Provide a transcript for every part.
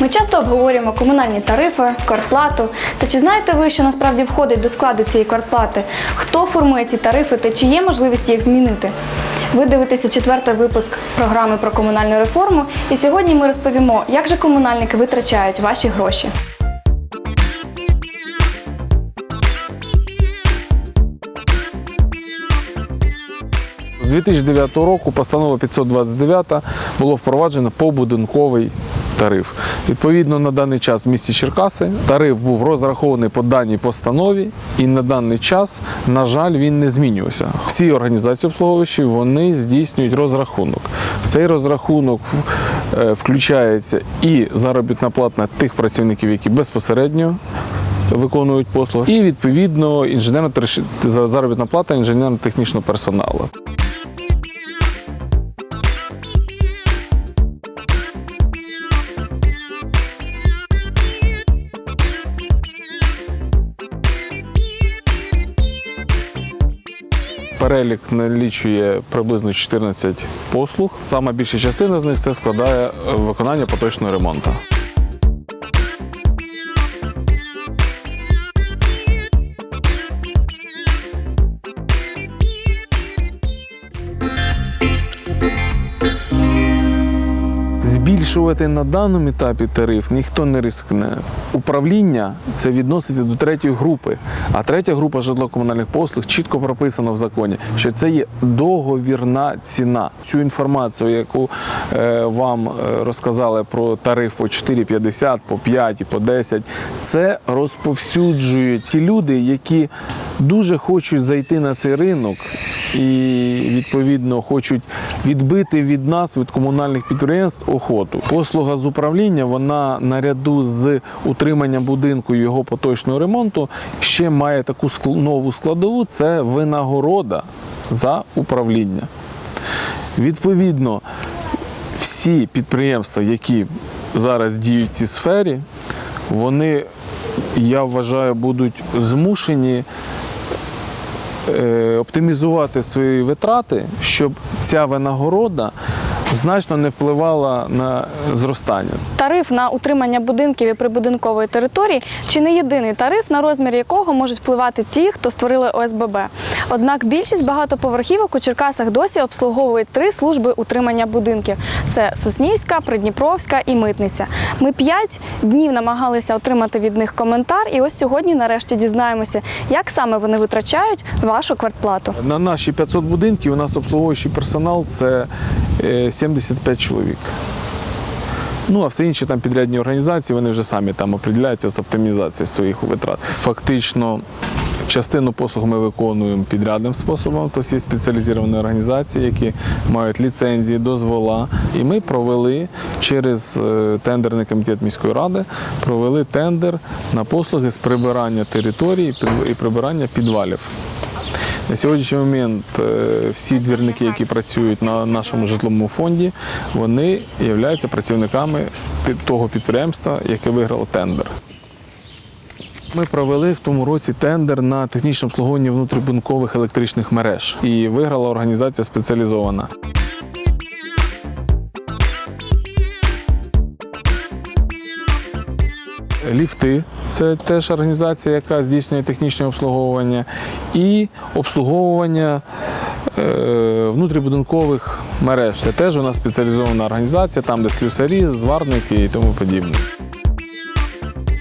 Ми часто обговорюємо комунальні тарифи, квартплату. Та чи знаєте ви, що насправді входить до складу цієї квартплати? Хто формує ці тарифи та чи є можливість їх змінити? Ви дивитеся четвертий випуск програми про комунальну реформу, і сьогодні ми розповімо, як же комунальники витрачають ваші гроші. З 2009 року постанова 529 було впроваджено побудинковий тариф. Відповідно, на даний час в місті Черкаси тариф був розрахований по даній постанові, і на даний час, на жаль, він не змінювався. Всі організації обслуговуючі вони здійснюють розрахунок. Цей розрахунок е, включається і заробітна плата тих працівників, які безпосередньо виконують послуги, і відповідно інженерно заробітна плата інженерно-технічного персоналу. Перелік налічує приблизно 14 послуг. Сама більша частина з них це складає е, виконання поточного ремонту. Збільшувати на даному етапі тариф ніхто не рискне. Управління це відноситься до третьої групи. А третя група житлово-комунальних послуг чітко прописано в законі, що це є договірна ціна. Цю інформацію, яку е, вам е, розказали про тариф по 4,50, по 5 і по 10, це розповсюджують ті люди, які дуже хочуть зайти на цей ринок і відповідно хочуть відбити від нас, від комунальних підприємств, охоту. Послуга з управління вона наряду з утриманням будинку і його поточного ремонту ще має таку нову складову це винагорода за управління. Відповідно, всі підприємства, які зараз діють в цій сфері, вони, я вважаю, будуть змушені оптимізувати свої витрати, щоб ця винагорода значно не впливала на зростання. Тариф на утримання будинків і прибудинкової території чи не єдиний тариф, на розмір якого можуть впливати ті, хто створили ОСББ. Однак більшість багатоповерхівок у Черкасах досі обслуговують три служби утримання будинків: це Соснівська, Придніпровська і Митниця. Ми п'ять днів намагалися отримати від них коментар, і ось сьогодні, нарешті, дізнаємося, як саме вони витрачають вашу квартплату. На наші 500 будинків у нас обслуговуючий персонал це е, 75 чоловік. Ну, а все інші там підрядні організації, вони вже самі там определяються з оптимізацією своїх витрат. Фактично, частину послуг ми виконуємо підрядним способом, тобто є спеціалізовані організації, які мають ліцензії, дозвола. І ми провели через е, тендерний комітет міської ради, провели тендер на послуги з прибирання території і прибирання підвалів. На сьогоднішній момент е, всі двірники, які працюють на нашому житловому фонді, вони являються працівниками того підприємства, яке виграло тендер. Ми провели в тому році тендер на технічне обслуговування внутрібункових електричних мереж і виграла організація спеціалізована. Ліфти це теж організація, яка здійснює технічне обслуговування, і обслуговування е, внутрібудинкових мереж. Це теж у нас спеціалізована організація, там де слюсарі, зварники і тому подібне.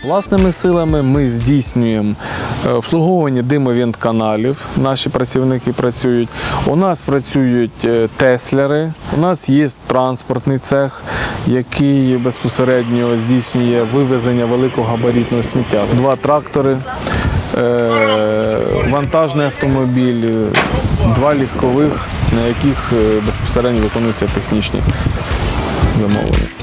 Власними силами ми здійснюємо обслуговування димовент-каналів. Наші працівники працюють. У нас працюють е, тесляри, у нас є транспортний цех, який безпосередньо здійснює вивезення великого габаритного сміття. Два трактори, е, вантажний автомобіль, е, два легкових, на яких е, безпосередньо виконуються технічні замовлення.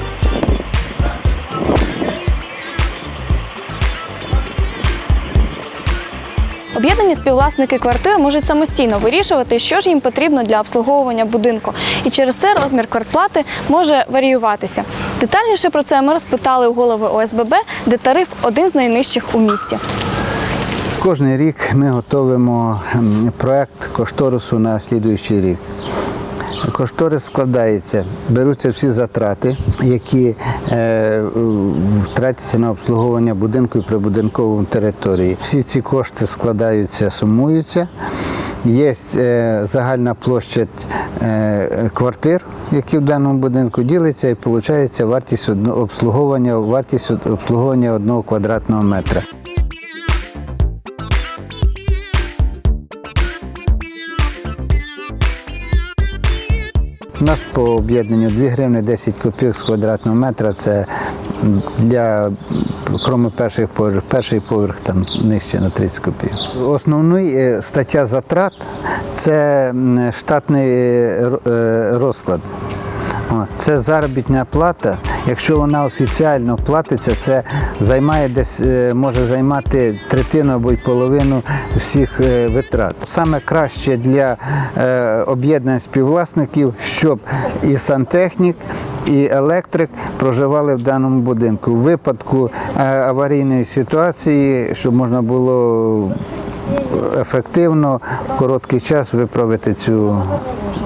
Об'єднані співвласники квартир можуть самостійно вирішувати, що ж їм потрібно для обслуговування будинку, і через це розмір квартплати може варіюватися. Детальніше про це ми розпитали у голови ОСББ, де тариф один з найнижчих у місті. Кожний рік ми готуємо ем, проект кошторису на слідуючий рік. Кошторис складається, беруться всі затрати, які е, втратяться на обслуговування будинку і прибудинкової території. Всі ці кошти складаються, сумуються. Є е, загальна площа е, квартир, які в даному будинку ділиться, і виходить вартість обслуговування, вартість обслуговування одного квадратного метра. У нас по об'єднанню 2 гривні 10 копійок з квадратного метра. Це для крім перших поверх, перший поверх там нижче на 30 копійок. Основний е, стаття затрат це штатний е, е, розклад. Це заробітна плата. Якщо вона офіціально платиться, це займає десь е, може займати третину або й половину всіх е, витрат. Саме краще для е, об'єднань співвласників, щоб і сантехнік, і електрик проживали в даному будинку. У випадку аварійної ситуації, щоб можна було ефективно в короткий час виправити цю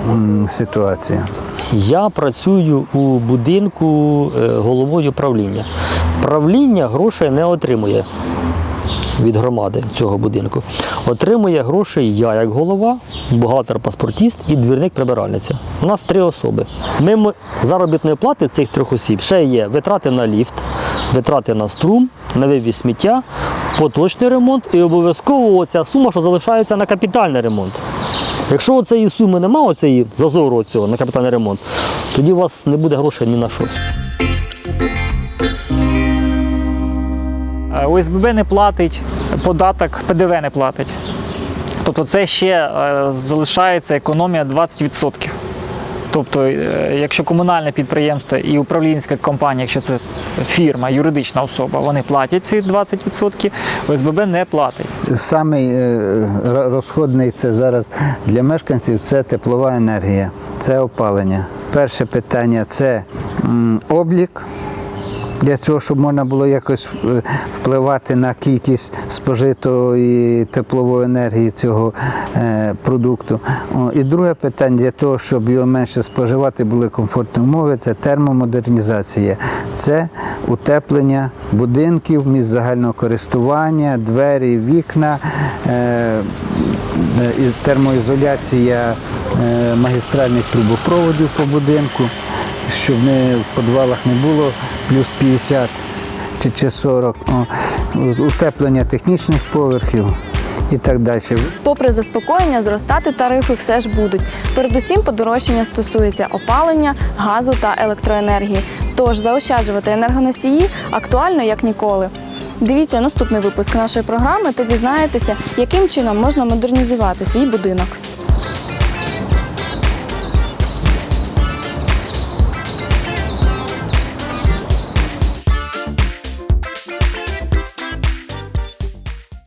м, ситуацію. Я працюю у будинку е, головою правління. Правління грошей не отримує від громади цього будинку. Отримує гроші я як голова, бухгалтер паспортіст і двірник прибиральниця. У нас три особи. Мимо заробітної плати цих трьох осіб ще є витрати на ліфт, витрати на струм, на вивіз сміття, поточний ремонт і обов'язково ця сума, що залишається на капітальний ремонт. Якщо цієї суми немає, оцієї зазору цього на капітальний ремонт, тоді у вас не буде грошей ні на що. Е, ОСББ не платить податок, ПДВ не платить. Тобто це ще е, залишається економія 20%. Тобто, е, якщо комунальне підприємство і управлінська компанія, якщо це фірма, юридична особа, вони платять ці 20%, ОСББ не платить. Самий е, розходний це зараз для мешканців це теплова енергія, це опалення. Перше питання це облік. Для цього, щоб можна було якось е, впливати на кількість спожитої теплової енергії цього е, продукту. І друге питання для того, щоб його менше споживати, були комфортні умови, це термомодернізація, це утеплення будинків, місць загального користування, двері, вікна. е, термоізоляція магістральних трубопроводів по будинку, щоб не в підвалах не було плюс 50 чи, чи 40, О, утеплення технічних поверхів і так далі. Попри заспокоєння, зростати тарифи все ж будуть. Передусім, подорожчання стосується опалення, газу та електроенергії. Тож заощаджувати енергоносії актуально як ніколи. Дивіться наступний випуск нашої програми та дізнаєтеся, яким чином можна модернізувати свій будинок.